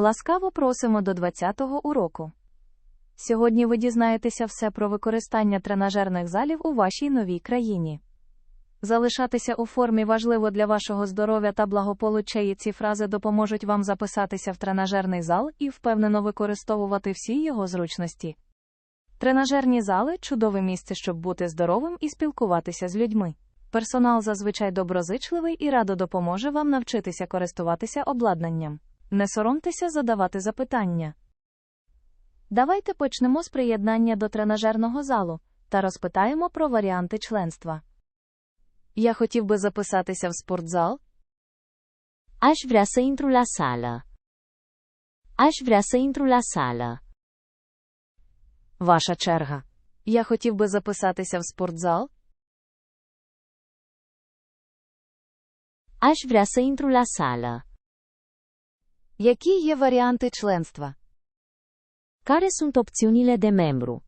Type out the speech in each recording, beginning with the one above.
Ласкаво просимо до 20-го уроку. Сьогодні ви дізнаєтеся все про використання тренажерних залів у вашій новій країні. Залишатися у формі важливо для вашого здоров'я та благополуччя, і ці фрази допоможуть вам записатися в тренажерний зал і впевнено використовувати всі його зручності. Тренажерні зали чудове місце, щоб бути здоровим і спілкуватися з людьми. Персонал зазвичай доброзичливий і радо допоможе вам навчитися користуватися обладнанням. Не соромтеся задавати запитання. Давайте почнемо з приєднання до тренажерного залу та розпитаємо про варіанти членства. Я хотів би записатися в спортзал. Aș vrea să intru la sală. Aș vrea să intru la sală. Ваша черга. Я хотів би записатися в спортзал. Aș vrea să intru la sală. Які є варіанти членства? Care sunt opțiunile de membru?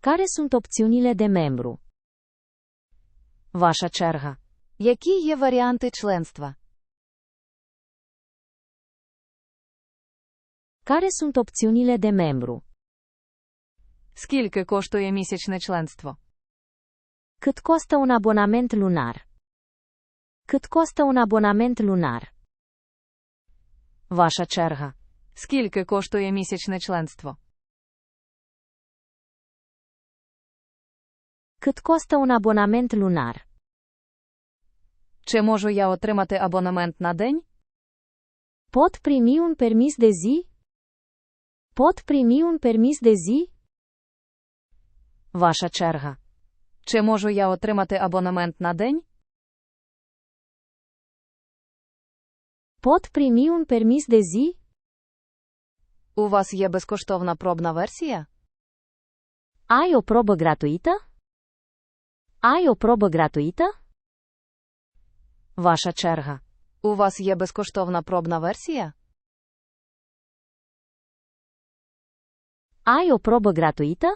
Care sunt opțiunile de membru? Ваша черга. Які є варіанти членства? Care sunt opțiunile de membru? Скільки коштує місячне членство? Cât costă un abonament lunar? Cât costă un abonament lunar? Ваша черга. Скільки коштує місячне членство? Cât costă un abonament lunar? Чи можу я отримати абонемент на день? Pot primi un permis de zi? Pot primi un permis de zi? Ваша черга. Чи можу я отримати абонемент на день? Pot primi un permis de zi? У вас є безкоштовна пробна версія? Ai o probă gratuită? Ai o probă gratuită? Ваша черга. У вас є безкоштовна пробна версія? Ai o probă gratuită?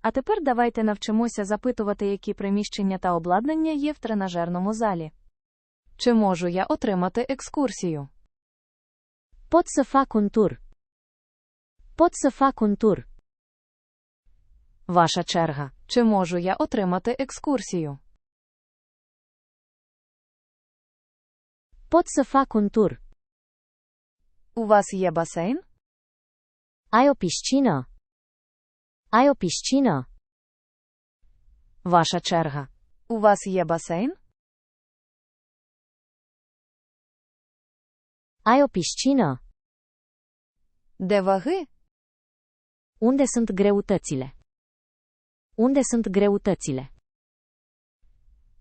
А тепер давайте навчимося запитувати, які приміщення та обладнання є в тренажерному залі. Чи можу я отримати екскурсію? Pot să fac un tur. Pot să fac un tur. Ваша черга. Чи можу я отримати екскурсію? Pot să fac un tur. У вас є басейн? Ai o piscină? Ai o piscină? Ваша черга. У вас є басейн? Ai o piscină? Де ваги? Unde sunt greutățile? Unde sunt greutățile?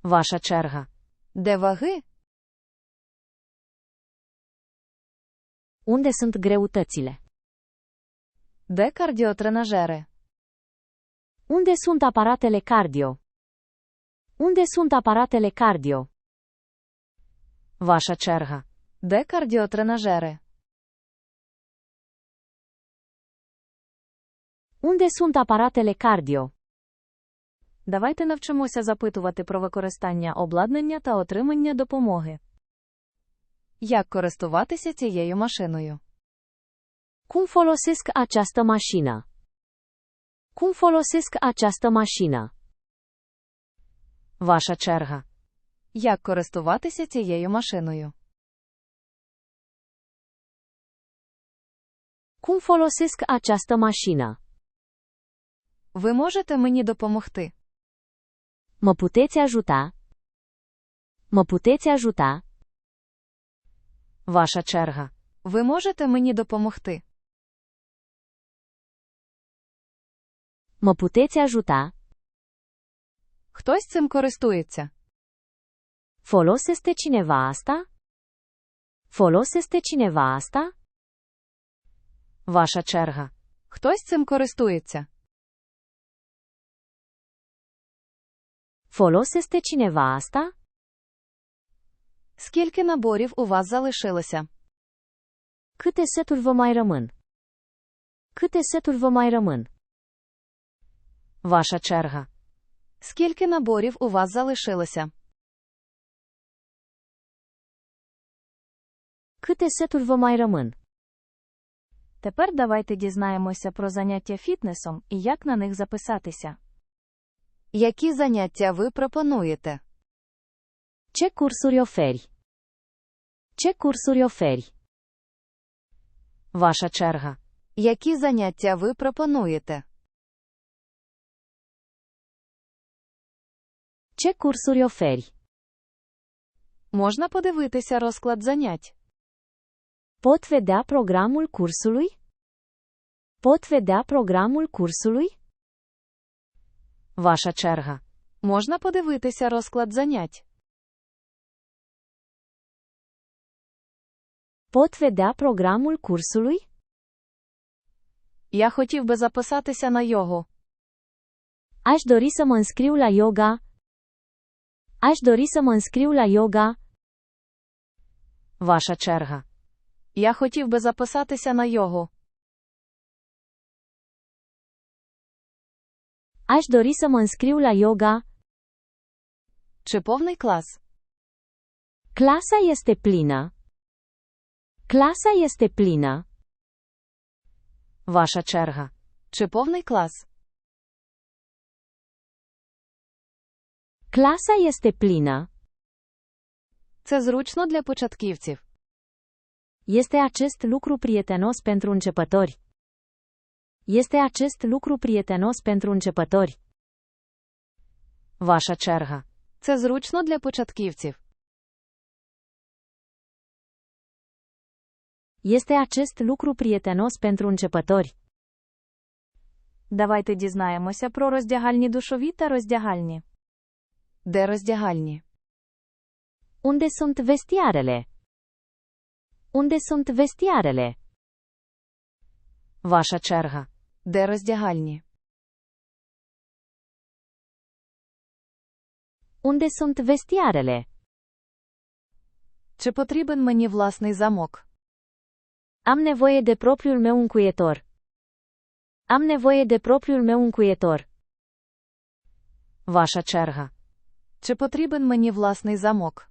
Ваша черга. Де ваги? Unde sunt greutățile? Де кардіотренажери? Unde sunt aparatele cardio? Unde sunt aparatele cardio? Ваша черга. Де кардіотренажери? Unde sunt aparatele cardio? Давайте навчимося запитувати про використання обладнання та отримання допомоги. Як користуватися цією машиною? Cum folosesc această mașină? Cum folosesc această mașină? Ваша черга. Як користуватися цією машиною? Cum folosesc această mașină? Ви можете мені допомогти? Mă puteți ajuta? Mă puteți ajuta? Ваша черга. Ви можете мені допомогти? Mă puteți ajuta? Хтось цим користується? Folosește cineva asta? Folosește cineva asta? Ваша черга. Хтось цим користується? Folosește cineva asta? Скільки наборів у вас залишилося? Câte seturi vă mai rămân? Câte seturi vă mai rămân? Ваша черга. Скільки наборів у вас залишилося? Câte seturi vă mai rămân? Tепер давайте дізнаємося про заняття фітнесом і як на них записатися. Які заняття ви пропонуєте? Ce cursuri oferi? Ce cursuri oferi? Ваша черга. Які заняття ви пропонуєте? Ce cursuri oferi? Можна подивитися розклад занять. Pot vedea programul cursului? Pot vedea programul cursului? Ваша черга. Можна подивитися розклад занять. Pot vedea programul cursului? Я хотів би записатися на йогу. Aș dori să mă înscriu la yoga. Aș dori să mă înscriu la yoga. Ваша черга. Я хотів би записатися на йогу. Aș dori să mă înscriu la yoga. Чи повний клас? Clasa este plină. Clasa este plină. Ваша черга. Чи повний клас? Clasa este plină. Це зручно для початківців. Este acest lucru prietenos pentru începători. Este acest lucru prietenos pentru începători. Ваша черга. Це зручно для початківців. Este acest lucru prietenos pentru începători. Давайте дізнаємося про роздягальні душові та роздягальні. Де роздягальні? Unde sunt vestiarele? Unde sunt vestiarele? Ваша черга. Де роздягальні? Unde sunt vestiarele? Чи потрібен мені власний замок? Am nevoie de propriul meu încuietor. Am nevoie de propriul meu încuietor. Ваша черга. Чи потрібен мені власний замок?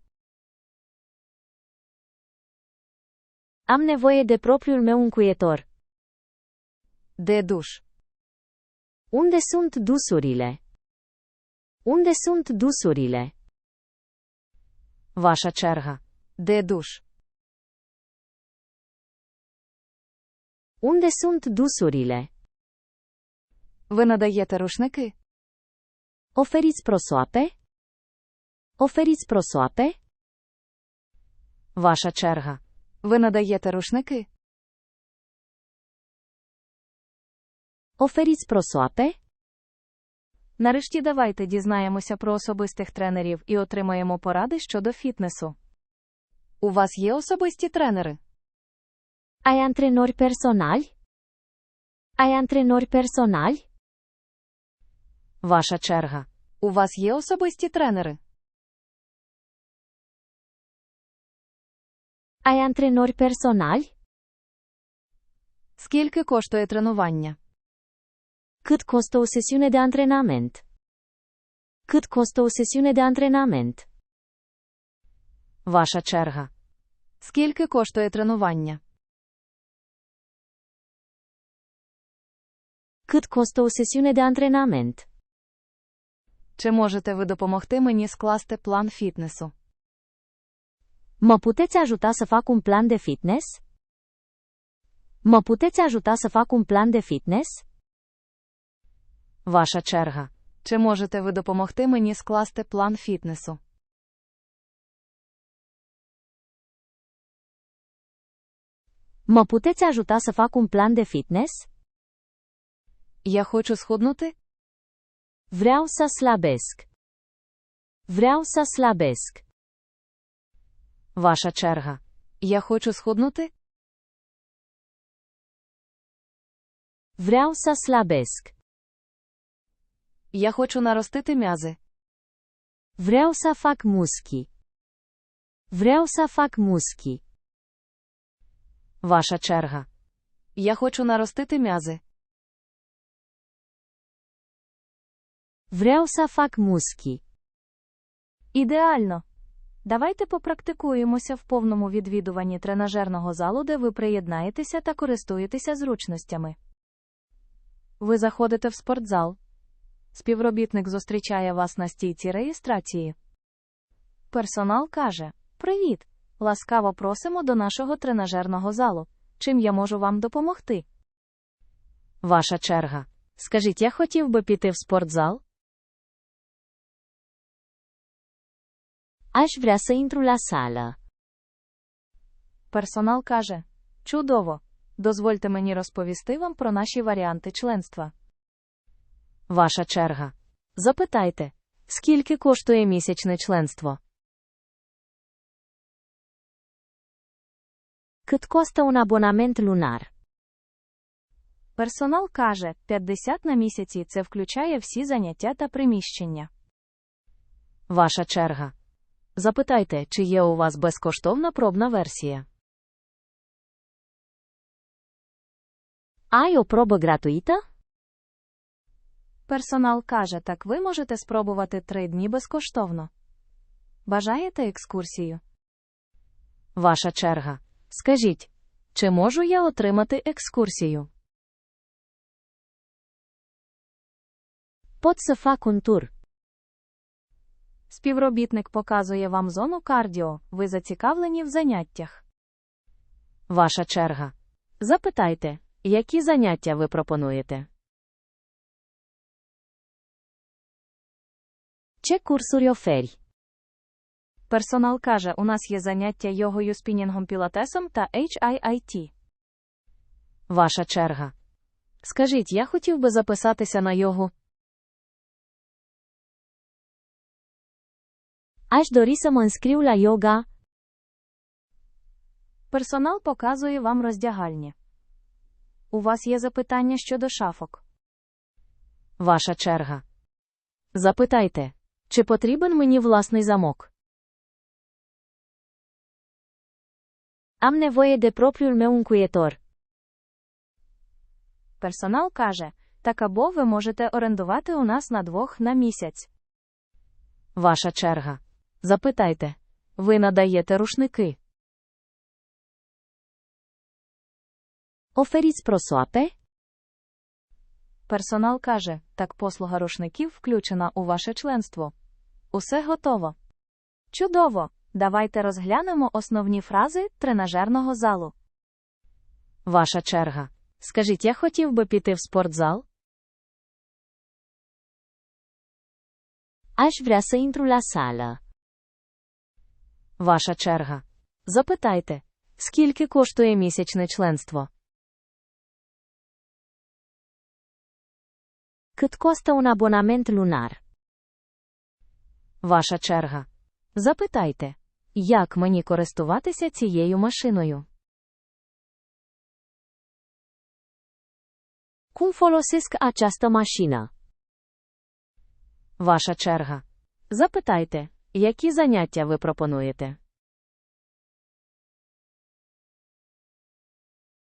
Am nevoie de propriul meu încuietor. Де душ? Unde sunt dusurile? Unde sunt dusurile? Ваша черга. Де душ? Unde sunt dusurile? Ви надаєте рушники? Oferiți prosoape? Oferiți prosoape? Ваша черга. Ви надаєте рушники? Oferiți prosoape? Нарешті давайте дізнаємося про особистих тренерів і отримаємо поради щодо фітнесу. У вас є особисті тренери? Ai antrenori personali? Ai antrenori personali? Ваша черга. У вас є особисті тренери? Ai antrenori personali? Скільки коштує тренування? Cât costă o sesiune de antrenament? Cât costă o sesiune de antrenament? Ваша черга. Скільки коштує тренування? Cât costă o sesiune de antrenament? Чи можете ви допомогти мені скласти план фітнесу? Mă puteți ajuta să fac un plan de fitness? Mă puteți ajuta să fac un plan de fitness? Ваша черга. Чи можете ви допомогти мені скласти план фітнесу? Mă puteți ajuta să fac un plan de fitness? Я хочу схуднути? Vreau să slabesc. Vreau să slabesc. Ваша черга. Я хочу схуднути? Vreau să slabesc. Я хочу наростити м'язи. Vreau să fac muschi. Vreau să fac muschi. Ваша черга. Я хочу наростити м'язи. Vreau să fac muschi. Ідеально. Давайте попрактикуємося в повному відвідуванні тренажерного залу, де ви приєднаєтеся та користуєтеся зручностями. Ви заходите в спортзал. Співробітник зустрічає вас на стійці реєстрації. Персонал каже: Привіт! Ласкаво просимо до нашого тренажерного залу. Чим я можу вам допомогти? Ваша черга. Скажіть, я хотів би піти в спортзал? Aș vrea să intru la sală. Персонал каже: Чудово! Дозвольте мені розповісти вам про наші варіанти членства. Ваша черга. Запитайте, скільки коштує місячне членство? Cât costă un abonament lunar? Персонал каже: 50 на місяці це включає всі заняття та приміщення. Ваша черга. Запитайте, чи є у вас безкоштовна пробна версія. Ai o probă gratuită? Персонал каже, так ви можете спробувати три дні безкоштовно. Бажаєте екскурсію? Ваша черга. Скажіть, чи можу я отримати екскурсію? Tur. Співробітник показує вам зону кардіо, ви зацікавлені в заняттях. Ваша черга. Запитайте, які заняття ви пропонуєте? Ce cursuri oferi? Персонал каже, у нас є заняття йогою спінінгом пілатесом та HIIT. Ваша черга. Скажіть, я хотів би записатися на йогу. Aș dori să yoga. Персонал показує вам роздягальні. У вас є запитання щодо шафок. Ваша черга. Запитайте, чи потрібен мені власний замок? Am nevoie de propriul meu încuietor. Персонал каже, так або ви можете орендувати у нас на двох на місяць. Ваша черга. Запитайте, ви надаєте рушники? Oferiți prosoape? Персонал каже, так послуга рушників включена у ваше членство. Усе готово. Чудово! Давайте розглянемо основні фрази тренажерного залу. Ваша черга. Скажіть, я хотів би піти в спортзал? Aș vrea să intru la. Ваша черга. Запитайте, скільки коштує місячне членство? Cât costă un abonament lunar? Ваша черга. Запитайте, як мені користуватися цією машиною? Cum folosesc această mașină? Ваша черга. Запитайте, які заняття ви пропонуєте?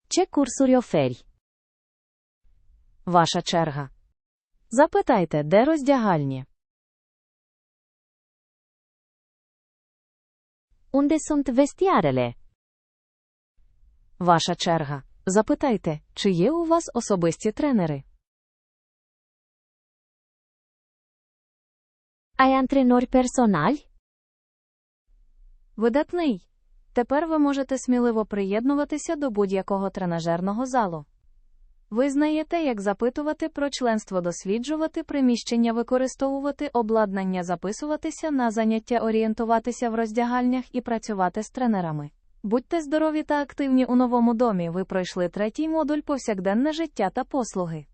Ce cursuri oferi? Ваша черга. Запитайте, де роздягальні? Unde sunt vestiarele? Ваша черга. Запитайте, чи є у вас особисті тренери? Ai antrenori personali? Видатний. Тепер ви можете сміливо приєднуватися до будь-якого тренажерного залу. Ви знаєте, як запитувати про членство, досліджувати приміщення, використовувати обладнання, записуватися на заняття, орієнтуватися в роздягальнях і працювати з тренерами. Будьте здорові та активні у новому домі. Ви пройшли третій модуль повсякденне життя та послуги.